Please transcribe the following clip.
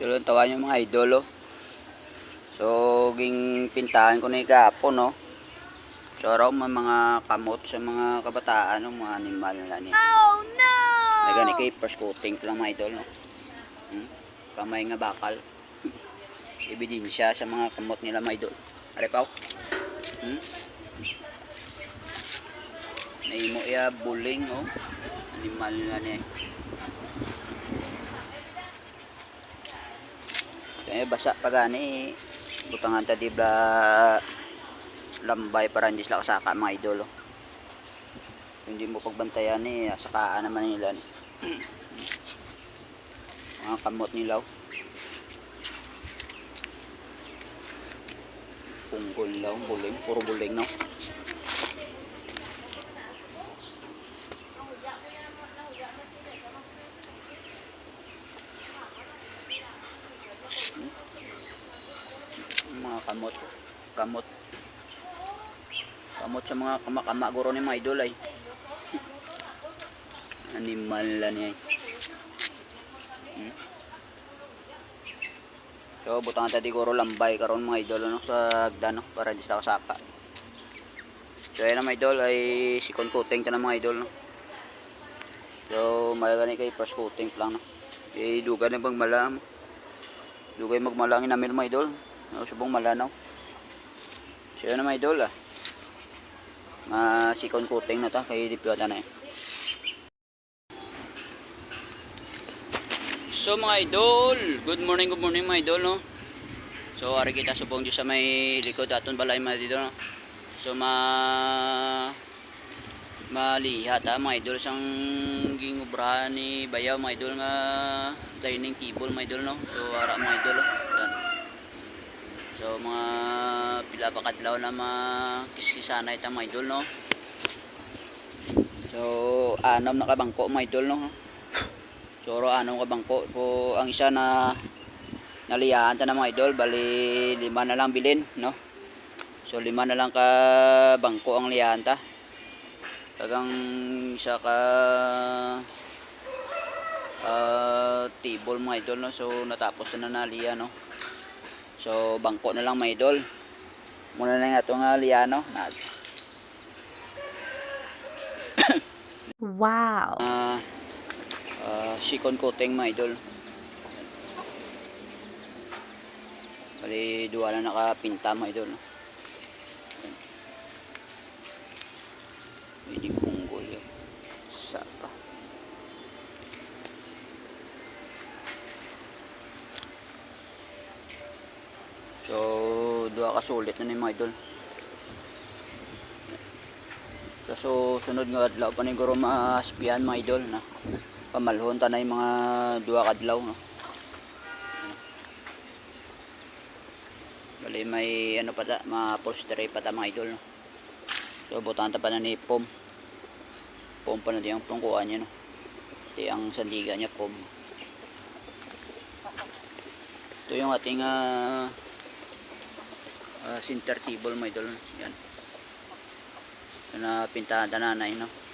Sulong tawa yung mga idol, oh. So, ging pintahan ko na yung kahapon, no. So, raw may mga kamot sa mga kabataan, no, mga animal na ni. Oh, no! Nagani kay first coating pa lang mga idol, no. Hmm? Kamay nga bakal. Ebidensya sa mga kamot nila mga idol. Arepaw. Hmm? Naimo iya buling, oh. Animal na ni. Kaya basa pa gani butangan ta di ba lambay para hindi sila kasaka mga idol oh. Hindi mo pagbantayan eh sakaan naman nila ni. mga kamot nila oh. Punggol lang, buling, puro buling no. mga kamot. Kamot. Kamot sa mga kamakama guro ni mga idol ay. Animal lang niya hmm? so butang tadi guro lambay karon mga idol ano, sa hagdan no, para di sa kasaka so yan ang mga idol ay sikon coating ka ng mga idol no. So magagani kay first coating lang no. Eh dugan na bang malam. Dugay magmalangin namin mga idol ano subong malanaw. So yun na idol ah. Mga sikon coating na ta kay dipyota na eh. So mga idol, good morning, good morning mga idol no. So ari kita subong dito sa may likod aton balay mga dito no. So ma malihat ha mga idol sang gingubrahan ni bayaw mga idol nga dining table mga idol no. So ara mga idol oh. So mga pila pa kadlaw na mga kiskisana ita mga idol no. So anom na kabangko mga idol no. So ro anom ka bangko po ang isa na naliyahan ta na mga idol bali lima na lang bilin no. So lima na lang ka bangko ang liyahan ta. Kagang isa ka uh, table mga idol no. So natapos na na naliya no. So bangko na lang mga idol. Muna na nga itong uh, liano. Na, Wow. uh, uh, sikon coating mga idol. Bali duwa na nakapinta mga idol. no. Yan. Hindi punggol yun. Sapa. So, duha ka sulit na ni mga idol. So, sunod nga adlaw pa ni guro maaspian mga idol na pamalhon ta na yung mga duha ka adlaw no. Bali may ano pa ta, mga upholstery pa ta mga idol no. So, butan ta pa na ni pom. Pom pa na di ang niya no. Di ang sandiga niya pom. Ito yung ating ah uh, center table mga idol. Yan. Na pintahan ta nanay no